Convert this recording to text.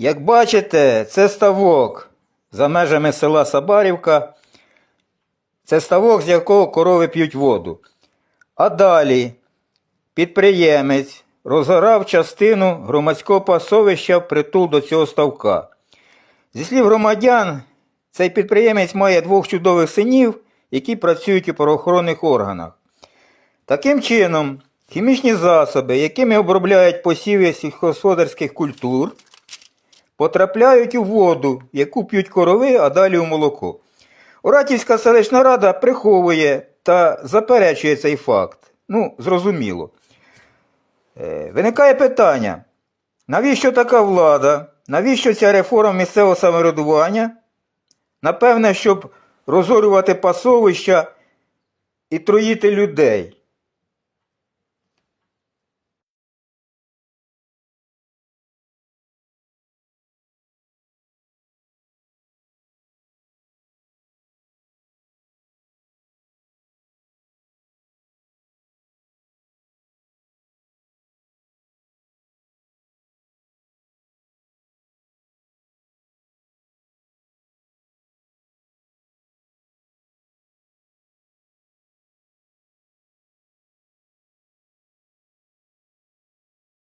Як бачите, це ставок за межами села Сабарівка. Це ставок, з якого корови п'ють воду. А далі підприємець розгорав частину громадського пасовища впритул до цього ставка. Зі слів громадян, цей підприємець має двох чудових синів, які працюють у правоохоронних органах. Таким чином, хімічні засоби, якими обробляють посіви сільськогосподарських культур, потрапляють у воду, яку п'ють корови, а далі у молоко. Оратівська селищна рада приховує та заперечує цей факт. Ну, зрозуміло. Е, Виникає питання, навіщо така влада? Навіщо ця реформа місцевого самоврядування? Напевне, щоб розорювати пасовища і троїти людей.